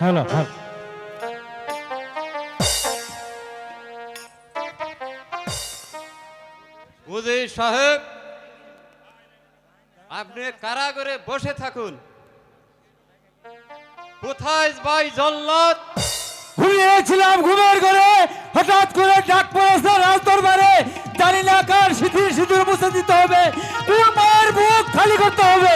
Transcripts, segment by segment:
Hello hello উজির সাহেব? আপনি কারাগারে বসে থাকুন। কোথায় ভাই জল্লাদ? ঘুমিয়েছিলাম ঘুমের ঘরে হঠাৎ করে ডাক পড়েছে রাজ দরবারে জানি না কার সিঁথির সিঁদুর মুছে দিতে হবে কোন মায়ের বুক খালি করতে হবে।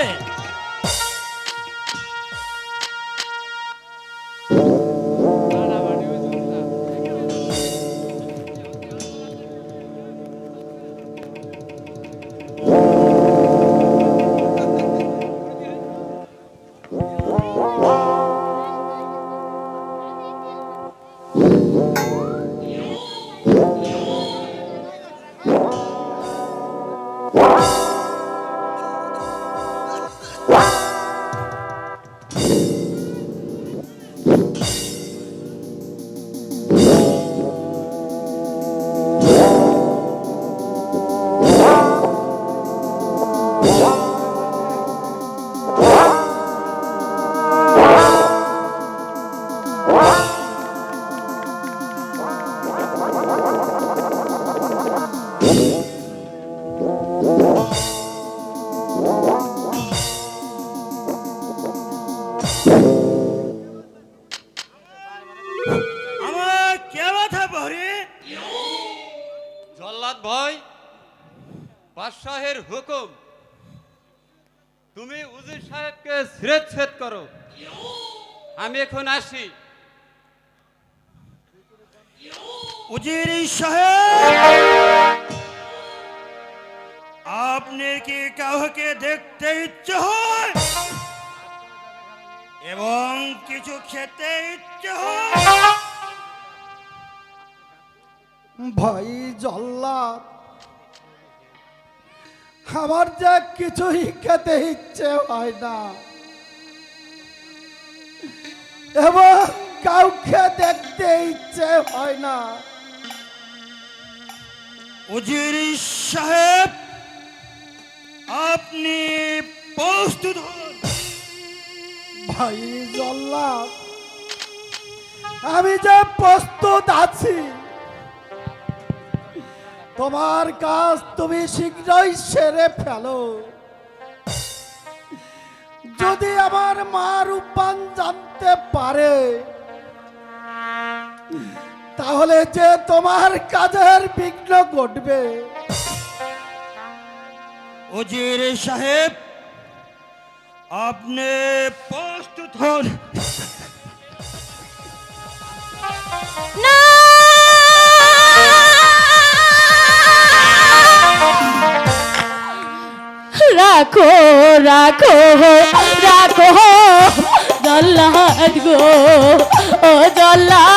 আমার এখন আসি। উজির সাহেব, আপনি কি কাউকে দেখতে ইচ্ছে হয়? এবং কিছু খেতে ইচ্ছে ভাই জল্লাদ, আমার যা কিছুই খেতে ইচ্ছে হয় না। এবং কাউকে দেখতে ইচ্ছে হয় না। উজির সাহেব আপনি প্রস্তুত হন। ভাই জল্লাদ আমি যে প্রস্তুত আছি তোমার কাজ তুমি শীঘ্রই সেরে ফেলো। যদি আমার মা রূপান জানতে পারে তাহলে যে তোমার কাজের বিঘ্ন ঘটবে। উজির সাহেব আপনি প্রস্তুত হন। না! রাখো রাখো। রাখো জল্লাদ গো ও জল্লাদ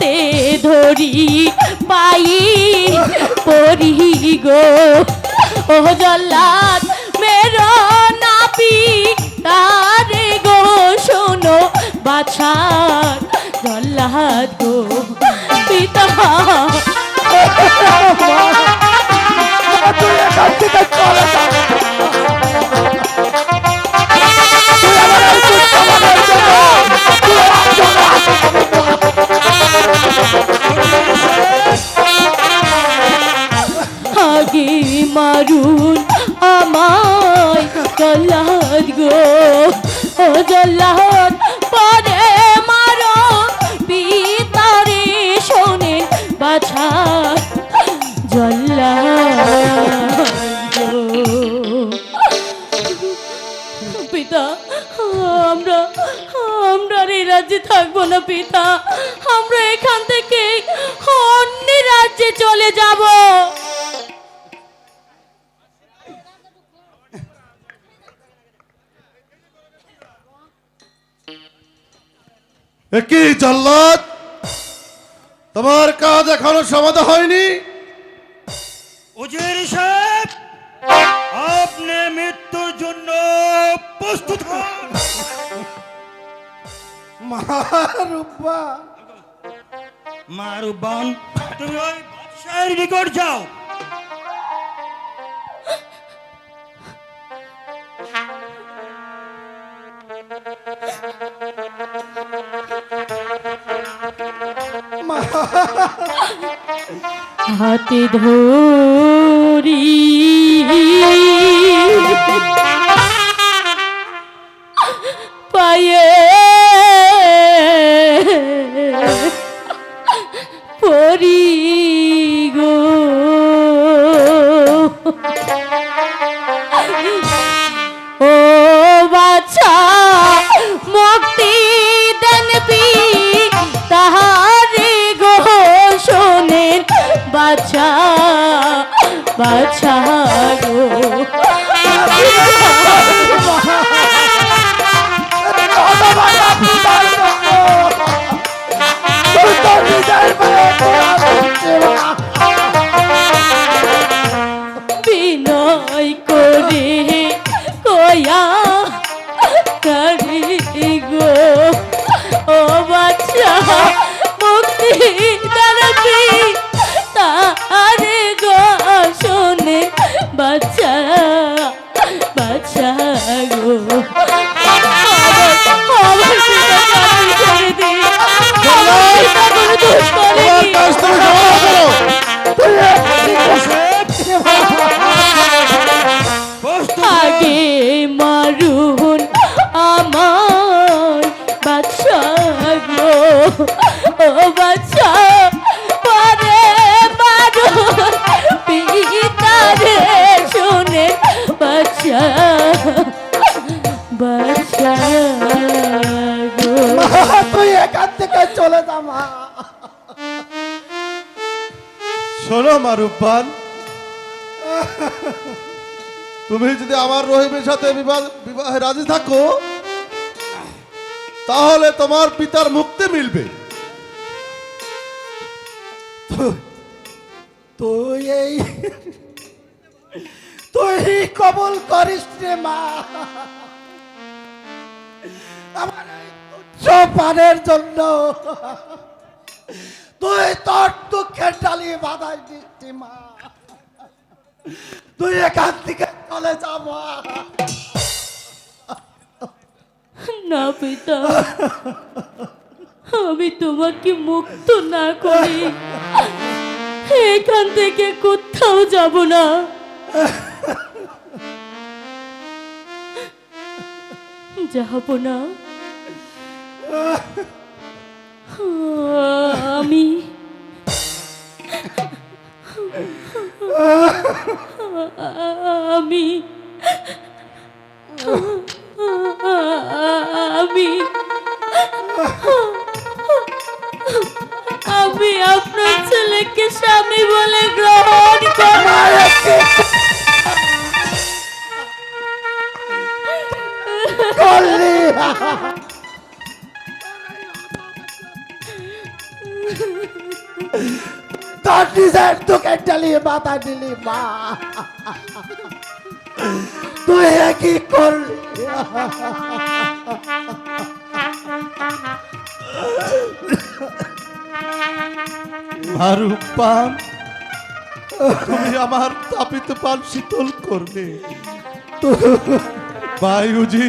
হাতে ধরি পাই পরি গো। ও জল্লাদ, মেরো নাপি, তারে গো শোনো বাছার। জল্লাদ গো, পিতা। তুই রাজ্যে থাকব না পিতা। আমরা এখান থেকে অন্য রাজ্যে চলে যাব। কি জল্লাদ তোমার কাজ এখনও সমাধা হয়নি। উজির সাহেব আপনি মৃত্যুর জন্য প্রস্তুত হন। মারুব্বা মারুবান তুমি ওই বাদশাহের নিকট যাও। হাতে ধরি 啊切 শোনো মারুপান তুমি যদি আমার রহিমের সাথে বিবাহ বিবাহে রাজি থাকো, তাহলে তোমার পিতার মুক্তি মিলবে। তুই এই তুই কবল করিস রে মা। আমার তুচ্ছ পানের জন্য। তুই তোর দিচ্ছি, মা। তুই এখান থেকে চলে না পিতা, আমি তোমাকে মুক্ত না করি। এখান থেকে কোথাও যাব না। যাব না। আমি আমি আমি আমি আপনার ছেলেকে স্বামী বলে গ্রহণ তোর নিজের ডালি বাধা দিলি মা। তুই কি করলি? মারুপান তুমি আমার তাপিত পান শীতল করবে বায়ুজি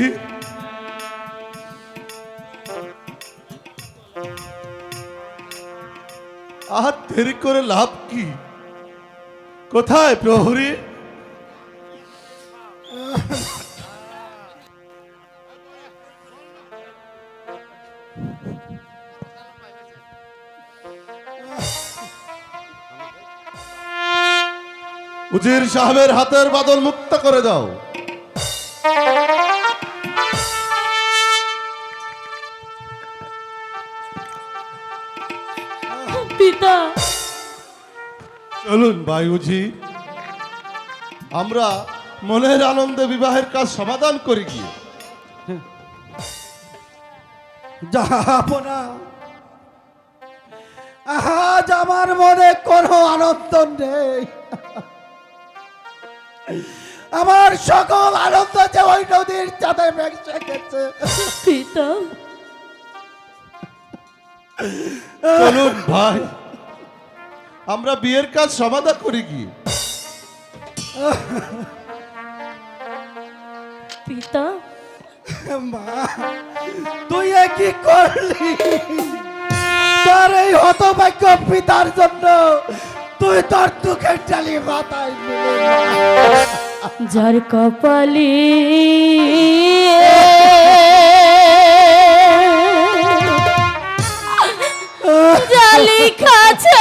দেরি করে লাভ কি? কোথায় প্রহরী? উজির সাহেবের হাতের বাদল মুক্ত করে দাও। পিতা চলুন বায়ুজি। আমরা মনের আনন্দে বিবাহের কাজ সমাধান করি গিয়ে। যাব আহা আজ আমার মনে কোনো আনন্দ নেই। আমার সকল আনন্দ যে ওই নদীর চাঁদে ভেসে গেছে। চলুন ভাই। আমরা বিয়ের কাজ সমাধা করি কি পিতা? মা তুই কি করলি? তোর এই হতভাগ্য পিতার জন্য তুই তোর দুঃখের চালি মাথায় যার কপালে জালি খাছে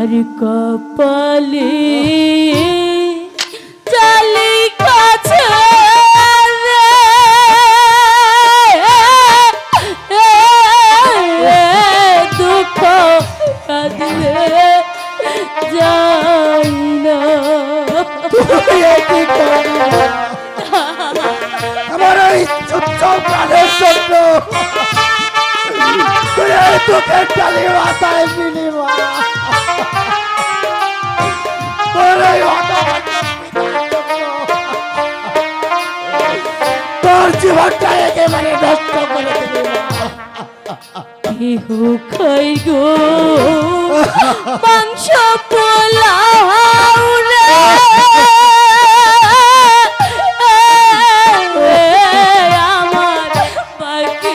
যার কপালে চালি কাছে দুঃখ কাঁদিলে যাই না? আমার এই ছোট্ট প্রাণের জন্য তুই এই দুঃখের চালি মাথায় নিলি মা তোর জীবনটা একেবারে নষ্ট করে কেহ খাই গো? মাংস পোলাও রে। আমার পাকে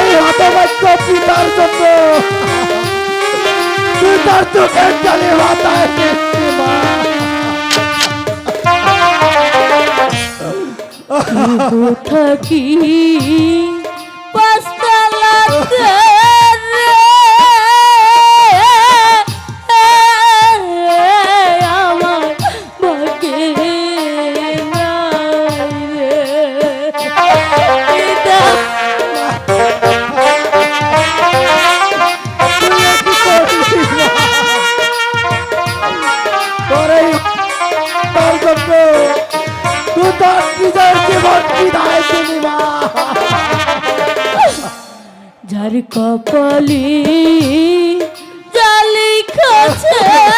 এই হতভাগ্য পিতার জন্য তুই তার চোখের চালি মাথায় নিচ্ছি মা থাকি পাঁচতলাতে কপালে জালি যায়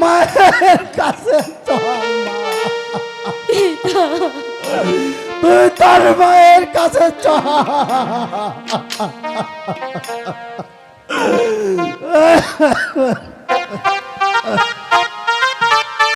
মায়ের কাছে তুই তার মায়ের কাছে চল